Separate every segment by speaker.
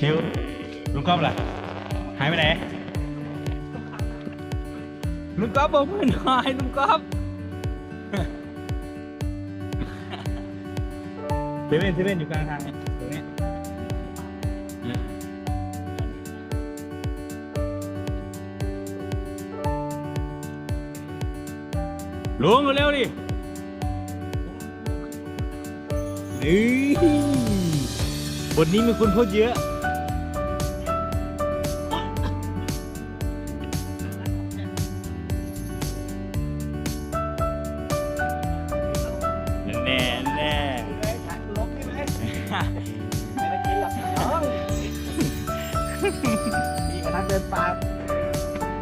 Speaker 1: ชิวลุงก๊อฟล่ะหายไปไหนลุงก๊อฟบอกเพื่อนหายลุงก๊อฟเซเว่นเซเว่นอยู่กลางทางเนี่ยตรงเนี้ยอืมลุงเร็วๆดินี่บนนี้มีคนพูดเยอะ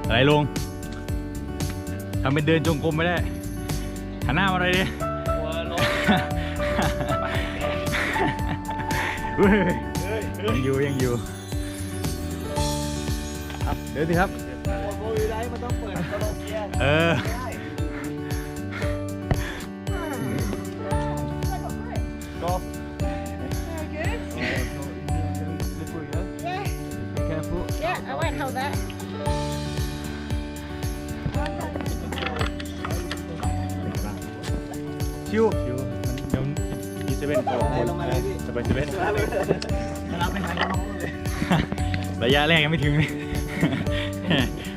Speaker 2: อะ
Speaker 1: ไรลุงทำเป็นเดินจงกรมไม่ได้หันหน้ามาเลยดิ
Speaker 2: หัวลบ
Speaker 1: เฮ้ย
Speaker 2: เฮ้ย
Speaker 1: ยังอยู่ยังอยู่ครับเดี๋ยวสิครับ
Speaker 2: หัวโบยได้มันต้องเปิดตลกเกียร์
Speaker 1: เออ
Speaker 2: ได้ก็ careful
Speaker 3: Yeah, I went hold that.
Speaker 1: ชิวชิวมันเดี๋ยวมีเซเว่นโผล่
Speaker 2: ลงมาเลยพี่
Speaker 1: จะไปเซเว่น
Speaker 2: รับไม่ทันน้องเลย
Speaker 1: ระยะแรกยังไม่ถึงเลย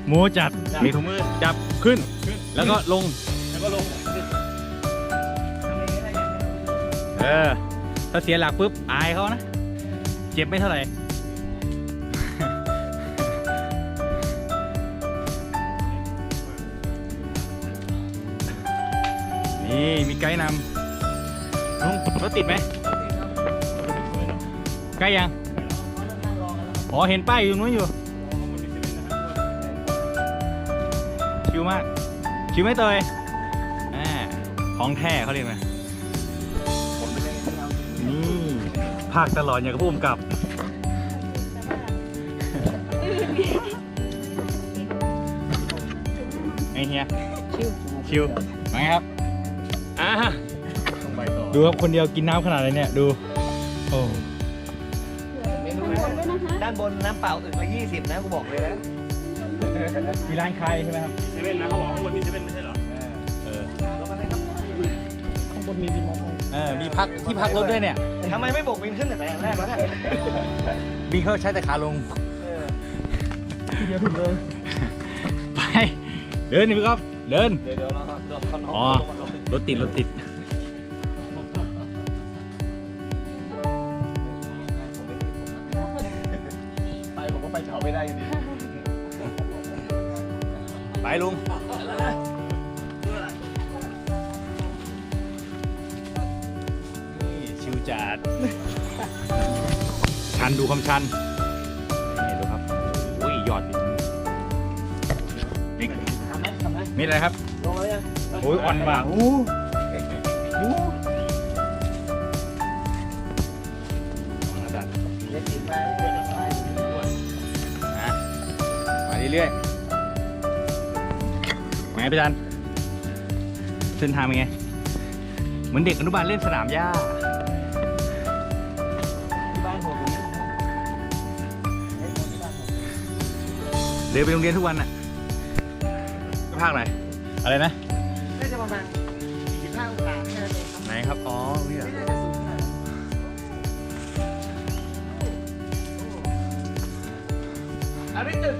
Speaker 1: หมูจัดมีถุงมือจับขึ้น แล้วก็ลง
Speaker 2: แล้วก็ลง
Speaker 1: เออถ้าเสียหลักปุ๊บอายเขานะ เจ็บไม่เท่าไหร่ นี่มีไกด์นำลุงรถติดไหมใกล้ยัง อ๋อ เห็นป้ายอยู่ตรงนู้นอยู่ ชิวมาก ชิวไหมเตยอ่าของแท้เขาเรียกไงนี่ภาคตลอดอย่างกับผู้กำกับไงเฮีย ชิว ชิวมาไงครับอ่า ดูครับคนเดียวกินน้ำขนาดไหนเนี่ยดู โอ้
Speaker 2: เมนูด้านบนน้ำเปล่าอึกละยี่สิบนะกูบอกเลยนะ
Speaker 1: มีร้านใครใช่ไหมครับ
Speaker 4: เซเว่นนะเขาบอกข้างบนมีเซเว่นไม่ใช่เหรอ
Speaker 1: เออ
Speaker 2: ลงมาเลยครับ
Speaker 4: ข้างบนมีดีมอล
Speaker 1: เออมีพักที่พักรถด้วยเนี่ย
Speaker 2: ทำไมไม่บอกวินขึ้นแต่แรกแล้วเนี่ย
Speaker 1: บิงเขาใช้แต่ขาลง
Speaker 2: เออ
Speaker 4: เดียวถึงเลย
Speaker 1: ไปเดินนี่พี่ก๊อฟเดิน
Speaker 2: เดี๋ยวเดี๋ยวเราเราเขาน้อง
Speaker 1: อ๋อ รถติดรถติด
Speaker 2: ไปผมก็ไปเฉาไม่ได้อยู่ดี
Speaker 1: ไปลุงนี่ชิวจัดชันดูคำชันนี่ดูครับอุ้ยยอดนี่
Speaker 2: ทำไหมทำไหม
Speaker 1: มีอะไรครับ
Speaker 2: ลงมาเลยยัง
Speaker 1: โอ้ยอ่อนมากอู้อู้
Speaker 2: เล็กติดไป
Speaker 1: อะมาเรื่อยๆไงพี่จันเส้นทางเป็นไง เหมือนเด็กอนุบาลเล่นสนามหญ้า
Speaker 2: ที่บ้านผมนี่
Speaker 1: เดินไปโรงเรียนทุกวันน่ะภาคไหน อะไรนะ
Speaker 2: น่า จะประมาณ45องศาแค่นั้นเองครับ
Speaker 1: ไหนครับ อ๋อนี่เหรอ
Speaker 2: ไม่น่าจะสูงขนาดนั้นอันนี้ตึก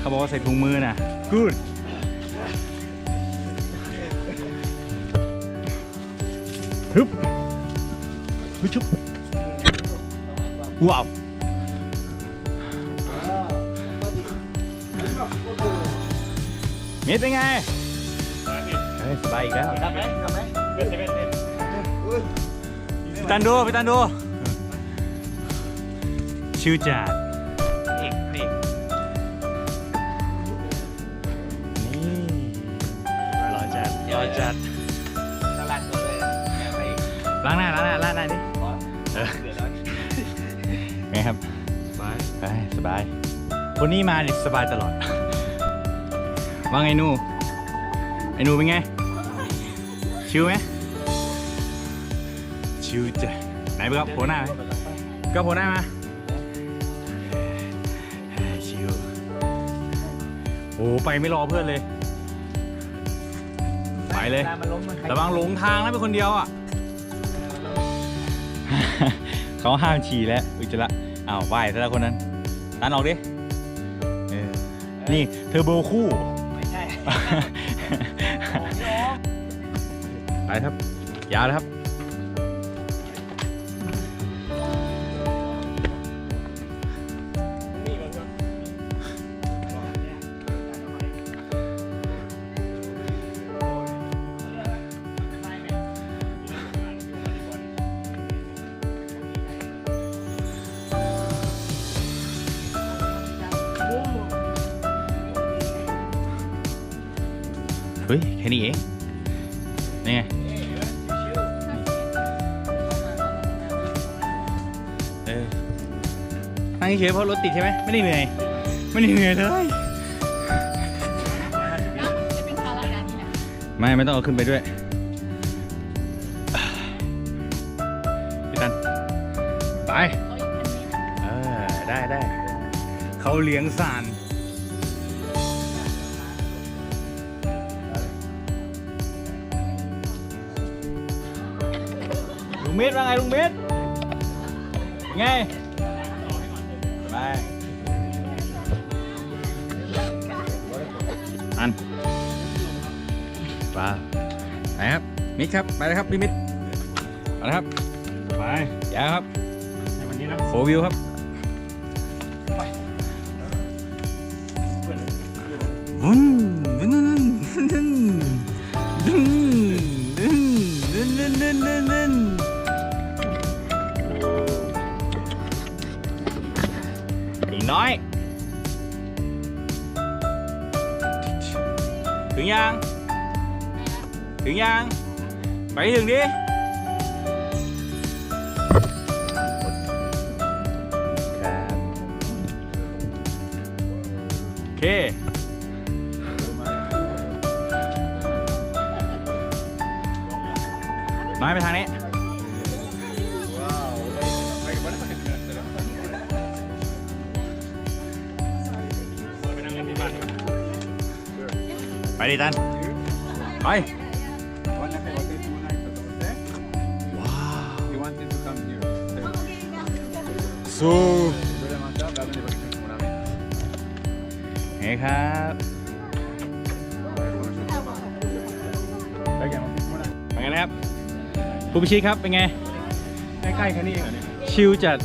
Speaker 1: เขาบอกว่าใส่ถุงมือน่ะกูดฮึบฮึชุบว้าว มิดเป็นไงเฮ้ยสบายอีกแล้ว
Speaker 2: ทำไหมทำไหม
Speaker 4: เซเว่นเนี่ย
Speaker 1: ไปตันดูไปตันดูชิวจัด
Speaker 2: อีกอีก
Speaker 1: นี่รอจัดรอจัด
Speaker 2: ตลาดตัวเลยแกไปอีก
Speaker 1: ล้างหน้าล้างหน้าล้างหน้าดิ
Speaker 2: อ๋อ
Speaker 1: เออ
Speaker 2: เดือดร้อน
Speaker 1: ไงครับ
Speaker 2: ไป
Speaker 1: ไปสบายคนนี้มาเนี่ยสบายตลอด ว่าไงหนูไอ้หนูเป็นไง ชิวไหมชิวจ้ะไหนไปครับโผล่หน้าไหมก็พอได้มาชิวโอ้ไปไม่รอเพื่อนเลย ไปเลย
Speaker 2: วามันล้มมันใค
Speaker 1: ระวังหลงทางนะเป็นคนเดียวอะเขาห้ามฉี่แล้วอุจจาระอ้าวไหวซะแล้วคนนั้นตันออกดิเออนี่เทอร์โบคู่
Speaker 2: ไม่ใช่
Speaker 1: ไปครับ ยาวเลยครับ ฮ้ย แค่นี้เอง นี่ไงเออนั่งเฉยๆเพราะรถติดใช่ไหม ไม่ได้เหนื่อย ไม่ได้เหนื่อยเลย
Speaker 3: จะเป็นภาระงานนี้นะ
Speaker 1: ไม่ ไม่ต้องเอาขึ้นไปด้วยพี่ตัน ไป
Speaker 3: เขาอีกคันนี้
Speaker 1: เออ ได้ได้ เขาเลี้ยงสาร เม็ดว่าไงลุงเม็ดไงไปอันไปไปครับมิดครับไปเลยครับพี่มิดไปเลยครับไปยาวครับ
Speaker 4: ในวันนี้นะ
Speaker 1: โฟวิวครับวุ้นวุ้นวุ้นวุ้นวุ้นวุ้นวุ้นวุ้น น้อย ถึงยัง ถึงยัง ไปถึงดิโอเคน้อยไปทางนี้ ไปดิตัน ไปว้าว
Speaker 5: You wanted to come here.
Speaker 1: สู้
Speaker 5: Dove mangiare, va bene perché sicuramente.
Speaker 1: เฮ้ครับ
Speaker 5: Perché non ti sicuramente.
Speaker 1: เป็นไงนะครับ ผู้พิชิตครับ เป็นไง
Speaker 4: ใกล้ๆแค่นี้เองเหรอเนี่ย
Speaker 1: ชิลจัด